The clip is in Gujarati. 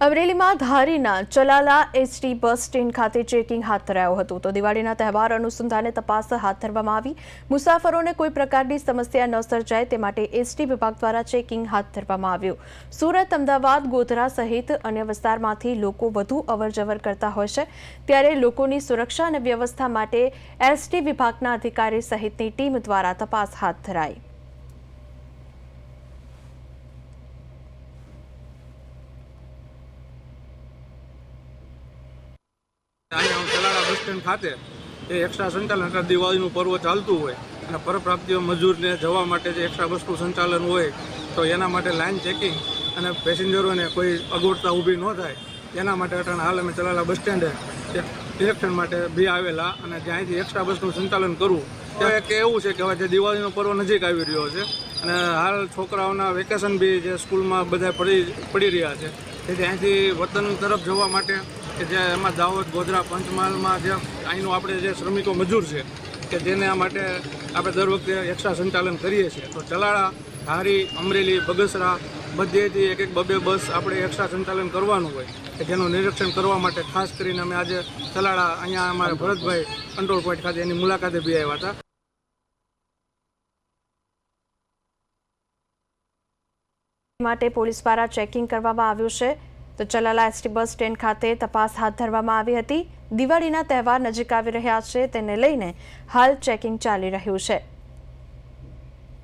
અમરેલીમાં ધારીના ચલાલા એસટી બસ સ્ટેન્ડ ખાતે ચેકિંગ હાથ ધરાયું હતું. તો દિવાળીના તહેવાર અનુસંધાને તપાસ હાથ ધરવામાં આવી. મુસાફરોને કોઈ પ્રકારની સમસ્યા ન સર્જાય તે માટે એસટી વિભાગ દ્વારા ચેકિંગ હાથ ધરવામાં આવ્યું. સુરત, અમદાવાદ, ગોધરા સહિત અન્ય વિસ્તારમાંથી લોકો વધુ અવરજવર કરતા હોય છે. ત્યારે લોકોની સુરક્ષા અને વ્યવસ્થા માટે એસટી વિભાગના અધિકારી સહિતની ટીમ દ્વારા તપાસ હાથ ધરાઈ અહીંયા હું ચલાળા બસ સ્ટેન્ડ ખાતે એ એક્સ્ટ્રા સંચાલન એટલે દિવાળીનું પર્વ ચાલતું હોય અને પરપ્રાપ્તિઓ મજૂરને જવા માટે જે એક્સ્ટ્રા બસનું સંચાલન હોય તો એના માટે લાઇન ચેકિંગ અને પેસેન્જરોને કોઈ અગવડતા ઊભી ન થાય. એના માટે અટાણે હાલ અમે ચલાલા બસ સ્ટેન્ડે ઇલેક્શન માટે બી આવેલા અને જ્યાંથી એક્સ્ટ્રા બસનું સંચાલન કરવું તો એક એવું છે કે હવે જે દિવાળીનો પર્વ નજીક આવી રહ્યો છે અને હાલ છોકરાઓના વેકેશન બી જે સ્કૂલમાં બધા પડી પડી રહ્યા છે. તેથી અહીંથી વતન તરફ જવા માટે કે જે એમાં દાહોદ ગોધરા પંચમહાલમાં જે અહીંનું આપણે જે શ્રમિકો મજૂર છે કે જેને આ માટે આપણે દર વખતે એક્સ્ટ્રા સંચાલન કરીએ છીએ. તો ચલાળા ધારી અમરેલી બગસરા બધેથી એક એક બબે બસ આપણે એક્સ્ટ્રા સંચાલન કરવાનું હોય કે જેનું નિરીક્ષણ કરવા માટે ખાસ કરીને અમે આજે ચલાળા અહીંયા અમારા ભરતભાઈ કંટ્રોલ પોઈન્ટ ખાતે એની મુલાકાતે બી આવ્યા હતા. માટે પોલીસ દ્વારા ચેકિંગ કરવામાં આવ્યું છે. તો ચલાલા એસટી બસ સ્ટેન્ડ ખાતે તપાસ હાથ ધરવામાં આવી હતી. દિવાળીના તહેવાર નજીક આવી રહ્યા છે, તેને લઈને હાલ ચેકિંગ ચાલી રહ્યું છે.